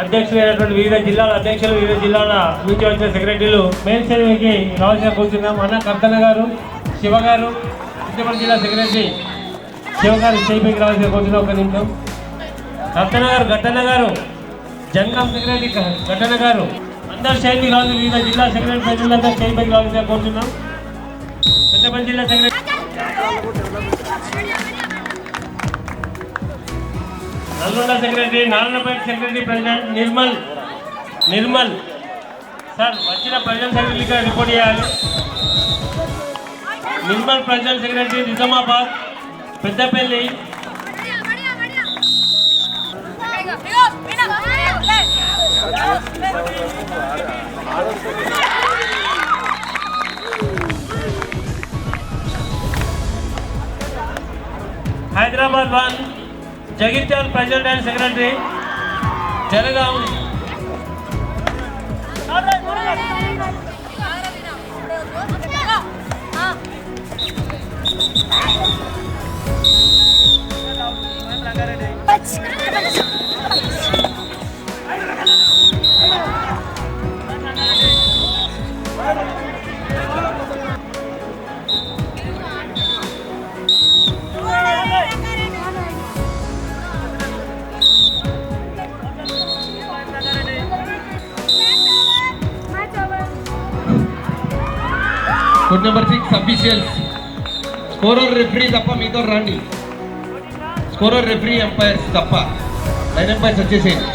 అధ్యక్షులైనటువంటి వివిధ జిల్లాల అధ్యక్షులు వివిధ జిల్లాల నుంచి వచ్చిన సెక్రటరీలు మెయిన్ సెలవుకి రావాల్సిన కూర్చున్నాం. అన్న కర్తన గారు శివ గారు చిత్తపల్లి జిల్లా సెక్రటరీ శివ గారు స్టేజ్పైకి రావాల్సిన కూర్చున్నాం. ఒక నిమిషం. కర్తన గారు ఘటన గారు జంగం సెక్రటరీ ఘటన గారు అందరు స్టేజ్కి రావాల్సిన వివిధ జిల్లా సెక్రటరీ ప్రజలందరూ స్టేజ్పైకి రావాల్సిన కూర్చున్నాం. చిత్తపల్లి జిల్లా secretary Nalgonda secretary Narayanapet secretary president Nirmal Nirmal. Sir వచ్చిన ప్రెసిడెంట్ సెక్రటరీగా రిపోర్ట్ చేయాలి. నిర్మల్ ప్రజల secretary Nizamabad Peddapalli. Hyderabad one. Jagtial president and secretary Jangaon good number six officials scorer referee తప్ప మీతో రండి. స్కోరర్ రెఫరీ ఎంపైర్స్ తప్ప. లైన్ ఎంపైర్స్ వచ్చేసేయండి.